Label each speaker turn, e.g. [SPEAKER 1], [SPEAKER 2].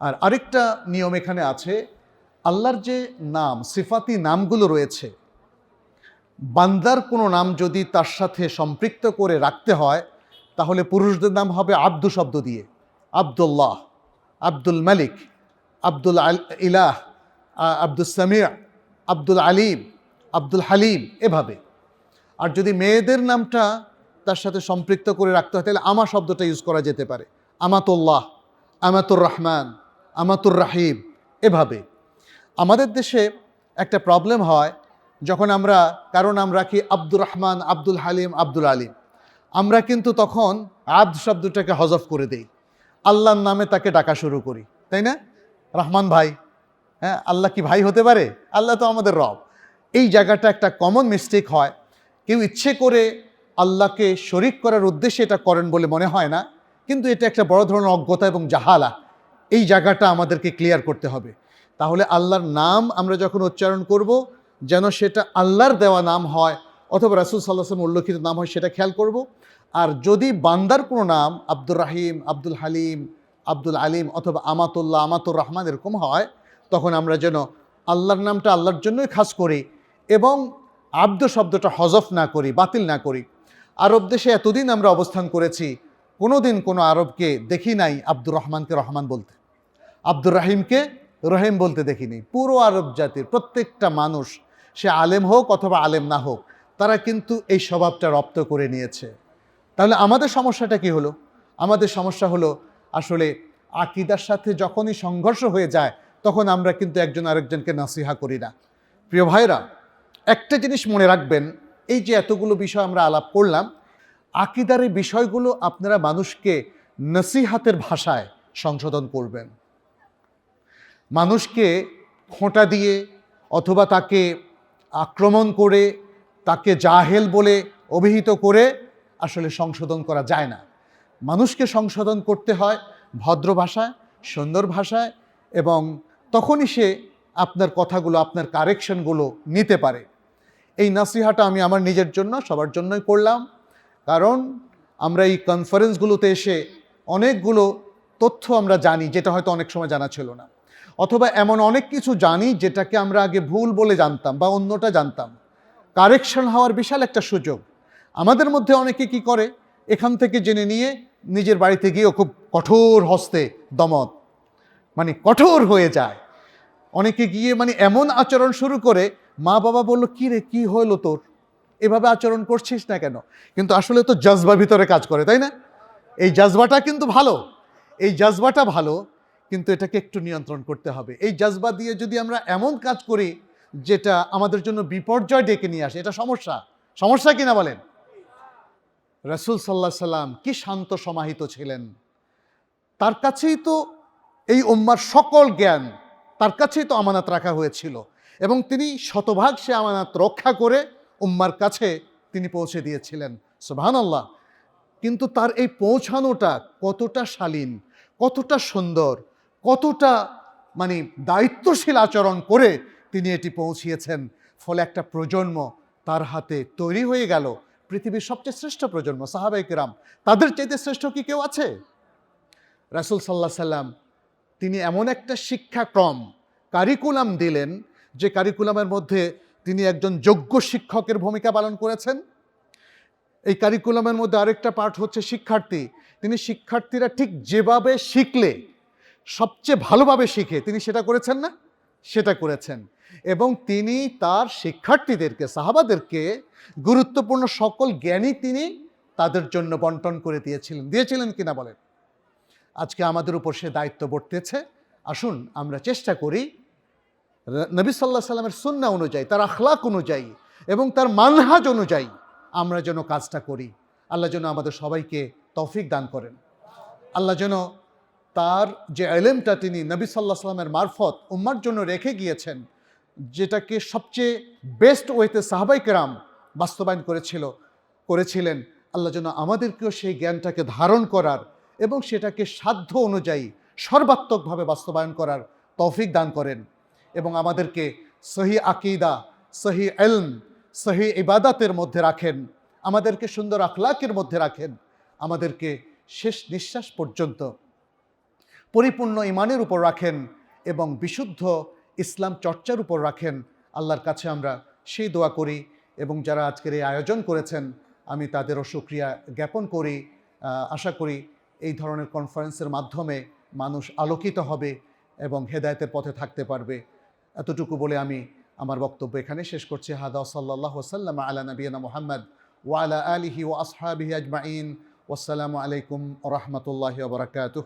[SPEAKER 1] আর আরেকটা নিয়ম এখানে আছে, আল্লাহর যে নাম, সিফাতি নামগুলো রয়েছে, বান্দার কোনো নাম যদি তার সাথে সম্পৃক্ত করে রাখতে হয়, তাহলে পুরুষদের নাম হবে আব্দু শব্দ দিয়ে। আবদুল্লাহ, আব্দুল মালিক, আব্দুল আল, ইলাহ আব্দুল সামিয়া, আব্দুল আলিম, আব্দুল হালিম এভাবে। আর যদি মেয়েদের নামটা তার সাথে সম্পৃক্ত করে রাখতে হয়, তাহলে আমা শব্দটা ইউজ করা যেতে পারে। আমাতুল্লাহ, আমাতুর রহমান আমাতুর রাহিম এভাবে। আমাদের দেশে একটা প্রবলেম হয় যখন আমরা, কারও নাম রাখি আব্দুর রহমান, আব্দুল হালিম, আব্দুল আলিম। আমরা কিন্তু তখন আব্দ শব্দটাকে হজফ করে দেই। আল্লাহর নামে তাকে ডাকা শুরু করি, তাই না? রহমান ভাই হ্যাঁ আল্লাহ কি ভাই হতে পারে? আল্লাহ তো আমাদের রব। এই জায়গাটা একটা কমন মিস্টেক হয়। কেউ ইচ্ছে করে আল্লাহকে শরিক করার উদ্দেশ্যে এটা করেন বলে মনে হয় না, কিন্তু এটা একটা বড় ধরনের অজ্ঞতা এবং জাহালা। এই জায়গাটা আমাদেরকে ক্লিয়ার করতে হবে। তাহলে আল্লাহর নাম আমরা যখন উচ্চারণ করব, যেন সেটা আল্লাহর দেওয়া নাম হয় অথবা রাসুল সাল্লাহাম উল্লেখিত নাম হয় সেটা খেয়াল করব। আর যদি বান্দার কোনো নাম আব্দুর রাহিম, আব্দুল হালিম, আব্দুল আলিম অথবা আমাতুল্লাহ, আমাতুর রহমান এরকম হয়, তখন আমরা যেন আল্লাহর নামটা আল্লাহর জন্যই খাস করি এবং আব্দ শব্দটা হজফ না করি, বাতিল না করি। আরব দেশে এতদিন আমরা অবস্থান করেছি কোনো দিন কোনো আরবকে দেখি নাই আব্দুর রহমানকে রহমান বলতে। আব্দুর রাহিমকে রহিম বলতে দেখিনি। পুরো আরব জাতির প্রত্যেকটা মানুষ, সে আলেম হোক অথবা আলেম না হোক, তারা কিন্তু এই স্বভাবটা রপ্ত করে নিয়েছে। তাহলে আমাদের সমস্যাটা কি হলো? আমাদের সমস্যা হলো আসলে আকিদার সাথে যখনই সংঘর্ষ হয়ে যায়, তখন আমরা কিন্তু একজন আরেকজনকে নাসিহা করি না। প্রিয় ভাইরা একটা জিনিস মনে রাখবেন, এই যে এতগুলো বিষয় আমরা আলাপ করলাম, আকিদার এই বিষয়গুলো আপনারা মানুষকে নসিহাতের ভাষায় সংশোধন করবেন। মানুষকে খোঁটা দিয়ে অথবা তাকে আক্রমণ করে, তাকে জাহেল বলে অভিহিত করে আসলে সংশোধন করা যায় না। মানুষকে সংশোধন করতে হয় ভদ্র ভাষায়, সুন্দর ভাষায় এবং তখনই সে আপনার কথাগুলো, আপনার কারেকশনগুলো নিতে পারে। এই নাসিহাটা আমি আমার নিজের জন্য, সবার জন্যই করলাম। কারণ আমরা এই কনফারেন্সগুলোতে এসে অনেকগুলো তথ্য আমরা জানি, যেটা হয়তো অনেক সময় জানা ছিল না। অথবা এমন অনেক কিছু জানি যেটাকে আমরা আগে ভুল বলে জানতাম বা অন্যটা জানতাম। কারেকশন হওয়ার বিশাল একটা সুযোগ। আমাদের মধ্যে অনেকে কি করে? এখান থেকে জেনে নিয়ে নিজের বাড়িতে গিয়েও খুব কঠোর হস্তে দমত মানে কঠোর হয়ে যায়। অনেকে গিয়ে মানে এমন আচরণ শুরু করে, মা বাবা বলল, কি রে, কি হলো তোর? এভাবে আচরণ করছিস না কেন? কিন্তু আসলে তো জজবা ভিতরে কাজ করে, তাই না? এই জজবাটা কিন্তু ভালো। এই জজবাটা ভালো কিন্তু এটাকে একটু নিয়ন্ত্রণ করতে হবে। এই জজবা দিয়ে যদি আমরা এমন কাজ করি, যেটা আমাদের জন্য বিপর্যয় ডেকে নিয়ে আসে, এটা সমস্যা। সমস্যা কিনা বলেন? রসুল সাল্লাহ সাল্লাম কি শান্ত সমাহিত ছিলেন? তার কাছেই তো এই উম্মার সকল জ্ঞান, তার কাছেই তো আমানাত রাখা হয়েছিল। এবং তিনি শতভাগ সে আমানাত রক্ষা করে উম্মার কাছে তিনি পৌঁছে দিয়েছিলেন। সুবহান আল্লাহ কিন্তু তার এই পৌঁছানোটা কতটা শালীন, কতটা সুন্দর কতটা মানে দায়িত্বশীল আচরণ করে তিনি এটি পৌঁছিয়েছেন। ফলে একটা প্রজন্ম তার হাতে তৈরি হয়ে গেল। পৃথিবীর সবচেয়ে শ্রেষ্ঠ প্রজন্ম সাহাবাই কিরাম। তাদের চাইতে শ্রেষ্ঠ কি কেউ আছে? রাসুল সাল্লাহ সাল্লাম, তিনি এমন একটা শিক্ষাক্রম, কারিকুলাম দিলেন, যে কারিকুলামের মধ্যে তিনি একজন যোগ্য শিক্ষকের ভূমিকা পালন করেছেন। এই কারিকুলামের মধ্যে আরেকটা পার্ট হচ্ছে শিক্ষার্থী। তিনি শিক্ষার্থীরা ঠিক যেভাবে শিখলে সবচেয়ে ভালোভাবে শিখে, তিনি সেটা করেছেন না? সেটা করেছেন। এবং তিনি তার শিক্ষার্থীদেরকে, সাহাবাদেরকে গুরুত্বপূর্ণ সকল জ্ঞানই তিনি তাদের জন্য বন্টন করে দিয়েছিলেন। দিয়েছিলেন কিনা বলেন? আজকে আমাদের উপর সে দায়িত্ব বর্তেছে। আসুন, আমরা চেষ্টা করি নবী সাল্লাহ সাল্লামের সুন্না অনুযায়ী, তার আখলাক অনুযায়ী এবং তার মানহাজ অনুযায়ী আমরা যেন কাজটা করি। আল্লাহ যেন আমাদের সবাইকে তৌফিক দান করেন। আল্লাহ যেন তার যে এলেমটা তিনি নবী সাল্লাহ সাল্লামের মারফত উম্মার জন্য রেখে গিয়েছেন, যেটাকে সবচেয়ে বেস্ট ওয়েতে সাহাবাই কেরাম বাস্তবায়ন করেছিল, করেছিলেন। আল্লাহ যেন আমাদেরকেও সেই জ্ঞানটাকে ধারণ করার এবং সেটাকে সাধ্য অনুযায়ী সর্বাত্মকভাবে বাস্তবায়ন করার তৌফিক দান করেন এবং আমাদেরকে সহি আকিদা, সহি এলম, সহি ইবাদাতের মধ্যে রাখেন, আমাদেরকে সুন্দর আখলাকের মধ্যে রাখেন, আমাদেরকে শেষ নিঃশ্বাস পর্যন্ত পরিপূর্ণ ইমানের উপর রাখেন এবং বিশুদ্ধ ইসলাম চর্চার উপর রাখেন। আল্লাহর কাছে আমরা সেই দোয়া করি এবং যারা আজকের এই আয়োজন করেছেন, আমি তাদেরও সুক্রিয়া জ্ঞাপন করি। আশা করি এই ধরনের কনফারেন্সের মাধ্যমে মানুষ আলোকিত হবে এবং হেদায়েতের পথে থাকতে পারবে। এতটুকু বলে আমি আমার বক্তব্য এখানে শেষ করছি। হাদা সাল্লাহ সাল্লাম আলা নবীনা মোহাম্মদ ওয়ালা আলিহি ও আসহাবিহি আজমাইন। ওসালামু আলাইকুম রহমতুল্লাহ বরকাতুহ।